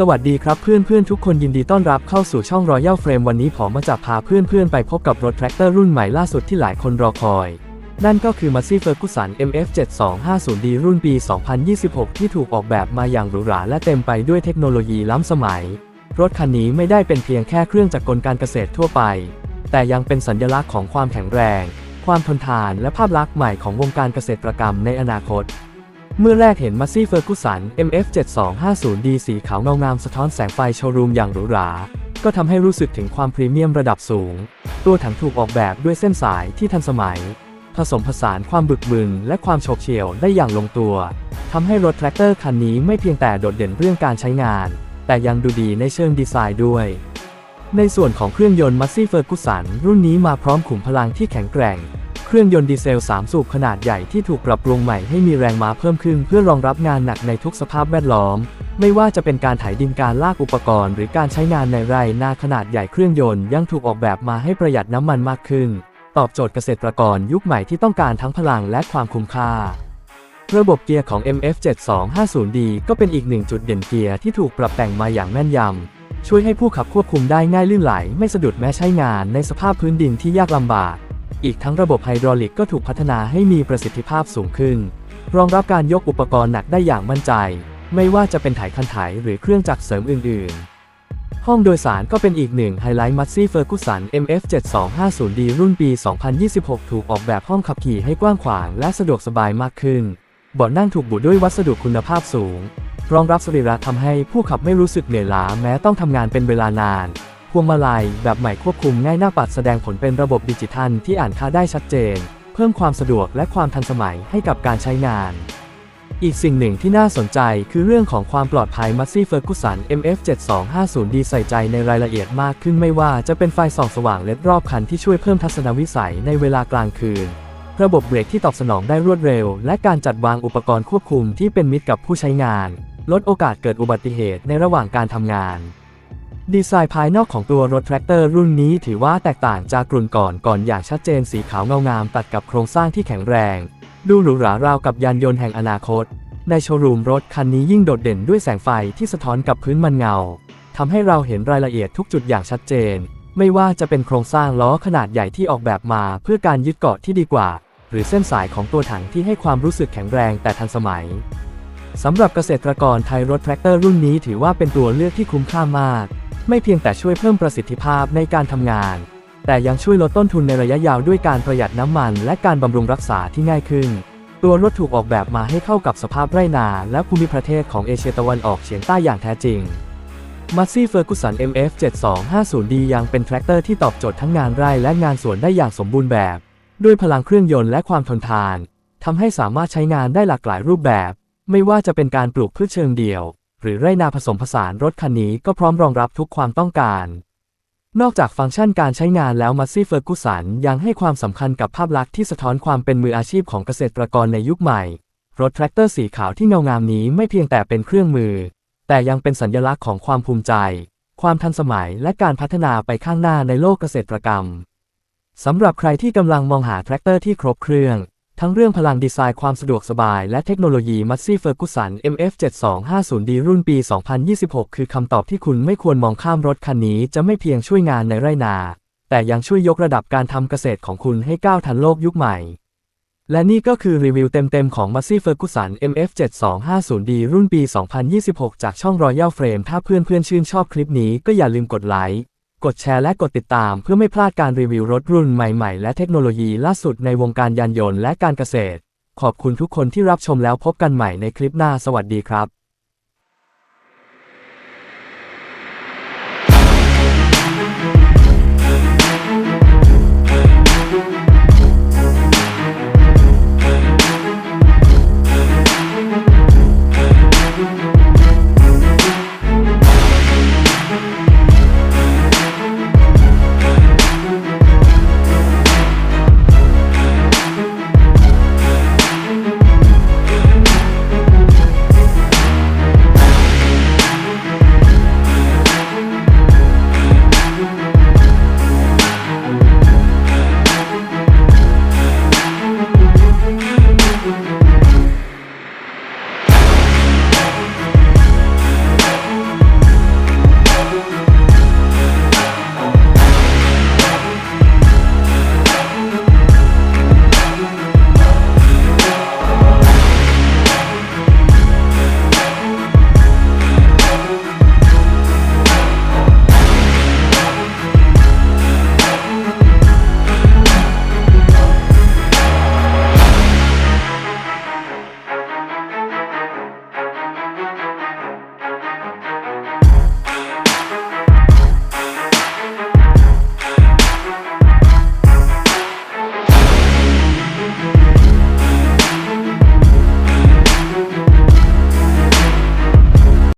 สวัสดีครับเพื่อนๆทุกคนยินดีต้อนรับเข้าสู่ช่อง Royal Frame วันนี้ผมมาจะพาเพื่อนๆไปพบกับรถแทรกเตอร์รุ่นใหม่ล่าสุดที่หลายคนรอคอย นั่นก็คือ Massey Ferguson MF7250D รุ่นปี 2026 ที่ถูกออกแบบมาอย่างหรูหราและเต็มไปด้วยเทคโนโลยีล้ำสมัย รถคันนี้ไม่ได้เป็นเพียงแค่เครื่องจักรกลการเกษตรทั่วไป แต่ยังเป็นสัญลักษณ์ของความแข็งแรง ความทนทานและภาพลักษณ์ใหม่ของวงการเกษตรกรรมในอนาคต เมื่อแรกเห็น Massey Ferguson MF7250D สีขาวเงางามสะท้อนแสงไฟโชว์รูมอย่างหรูหรา ก็ทำให้รู้สึกถึงความพรีเมียมระดับสูง ตัวถังถูกออกแบบด้วยเส้นสายที่ทันสมัย ผสมผสานความบึกบึนและความโฉบเฉี่ยวได้อย่างลงตัวทำให้รถแทรกเตอร์คันนี้ไม่เพียงแต่โดดเด่นเรื่องการใช้งาน แต่ยังดูดีในเชิงดีไซน์ด้วย ในส่วนของเครื่องยนต์ Massey Ferguson รุ่นนี้มาพร้อมขุมพลังที่แข็งแกร่ง เครื่องยนต์ดีเซล 3 สูบขนาดใหญ่ที่ถูกปรับปรุงใหม่ให้มีแรงม้าเพิ่มขึ้นเพื่อรองรับงานหนักในทุกสภาพแวดล้อม ไม่ว่าจะเป็นการไถดินการลากอุปกรณ์ หรือการใช้งานในไร่นาขนาดใหญ่เครื่องยนต์ยังถูกออกแบบมาให้ประหยัดน้ำมันมากขึ้น ตอบโจทย์เกษตรกรยุคใหม่ที่ต้องการทั้งพลังและความคุ้มค่า ระบบเกียร์ของ MF7250D ก็เป็นอีกหนึ่งจุดเด่นเกียร์ที่ถูกปรับแต่งมาอย่างแม่นยำช่วยให้ผู้ขับควบคุมได้ง่ายลื่นไหล ไม่สะดุดแม้ใช้งานในสภาพพื้นดินที่ยากลำบาก อีกทั้งระบบไฮดรอลิกก็ถูกพัฒนาให้มีประสิทธิภาพสูงขึ้น รองรับการยกอุปกรณ์หนักได้อย่างมั่นใจ ไม่ว่าจะเป็นไถคันไถหรือเครื่องจักรเสริมอื่น ๆ ห้องโดยสารก็เป็นอีกหนึ่งไฮไลท์ Massey Ferguson MF7250D รุ่นปี 2026 ถูกออกแบบห้องขับขี่ให้กว้างขวางและสะดวกสบายมากขึ้นเบาะนั่งถูกบุด้วยวัสดุคุณภาพสูง รองรับสรีระทำให้ผู้ขับไม่รู้สึกเหนื่อยล้าแม้ต้องทำงานเป็นเวลานาน วงมาลัยแบบใหม่ควบคุมง่ายหน้าปัดแสดงผลเป็นระบบดิจิทัลที่อ่านค่าได้ชัดเจน เพิ่มความสะดวกและความทันสมัยให้กับการใช้งาน อีกสิ่งหนึ่งที่น่าสนใจคือเรื่องของความปลอดภัย Massey Ferguson MF7250D ใส่ใจในรายละเอียดมากขึ้นไม่ว่าจะเป็นไฟส่องสว่างเลดรอบคันที่ช่วยเพิ่มทัศนวิสัยในเวลากลางคืน ระบบเบรกที่ตอบสนองได้รวดเร็ว และการจัดวางอุปกรณ์ควบคุมที่เป็นมิตรกับผู้ใช้งาน ลดโอกาสเกิดอุบัติเหตุในระหว่างการทำงาน ดีไซน์ภายนอกของตัวรถแทรกเตอร์รุ่นนี้ถือว่าแตกต่างจากรุ่นก่อนก่อนอย่างชัดเจนสีขาวเงางามตัดกับโครงสร้างที่แข็งแรง ดูหรูหราราวกับยานยนต์แห่งอนาคต ในโชว์รูมรถคันนี้ยิ่งโดดเด่นด้วยแสงไฟที่สะท้อนกับพื้นมันเงาทำให้เราเห็นรายละเอียดทุกจุดอย่างชัดเจน ไม่ว่าจะเป็นโครงสร้างล้อขนาดใหญ่ที่ออกแบบมาเพื่อการยึดเกาะที่ดีกว่า หรือเส้นสายของตัวถังที่ให้ความรู้สึกแข็งแรงแต่ทันสมัยสำหรับเกษตรกรไทยรถแทรกเตอร์รุ่นนี้ถือว่าเป็นตัวเลือกที่คุ้มค่ามาก ไม่เพียงแต่ช่วยเพิ่มประสิทธิภาพในการทำงาน แต่ยังช่วยลดต้นทุนในระยะยาวด้วยการประหยัดน้ำมัน และการบำรุงรักษาที่ง่ายขึ้น ตัวรถถูกออกแบบมาให้เข้ากับสภาพไร่นา และภูมิประเทศของเอเชียตะวันออกเฉียงใต้อย่างแท้จริง Massey Ferguson MF7250D ยังเป็นแทรกเตอร์ที่ตอบโจทย์ทั้งงานไร่และงานสวนได้อย่างสมบูรณ์แบบ ด้วยพลังเครื่องยนต์และความทนทานทำให้สามารถใช้งานได้หลากหลายรูปแบบ ไม่ว่าจะเป็นการปลูกพืชเชิงเดี่ยว หรือไร่นาผสมผสานรถคันนี้ก็พร้อมรองรับทุกความต้องการ นอกจากฟังก์ชันการใช้งานแล้ว Massey Ferguson ยังให้ความสำคัญกับภาพลักษณ์ที่สะท้อนความเป็นมืออาชีพของเกษตรกรในยุคใหม่ รถแทรกเตอร์สีขาวที่เงางามนี้ไม่เพียงแต่เป็นเครื่องมือ แต่ยังเป็นสัญลักษณ์ของความภูมิใจ ความทันสมัยและการพัฒนาไปข้างหน้าในโลกเกษตรกรรมสำหรับใครที่กำลังมองหาแทรกเตอร์ที่ครบเครื่อง ทั้งเรื่องพลังดีไซน์ความสะดวกสบายและเทคโนโลยี Massey Ferguson MF7250D รุ่นปี 2026 คือคำตอบที่คุณไม่ควรมองข้ามรถคันนี้จะไม่เพียงช่วยงานในไร่นา แต่ยังช่วยยกระดับการทำเกษตรของคุณให้ก้าวทันโลกยุคใหม่ และนี่ก็คือรีวิวเต็มๆ ของ Massey Ferguson MF7250D รุ่นปี 2026 จากช่อง Royal Frame ถ้าเพื่อนๆ ชื่นชอบคลิปนี้ก็อย่าลืมกดไลค์ กดแชร์และกดติดตามเพื่อไม่พลาดการรีวิวรถรุ่นใหม่ๆ และเทคโนโลยีล่าสุดในวงการยานยนต์และการเกษตร ขอบคุณทุกคนที่รับชมแล้วพบกันใหม่ในคลิปหน้าสวัสดีครับ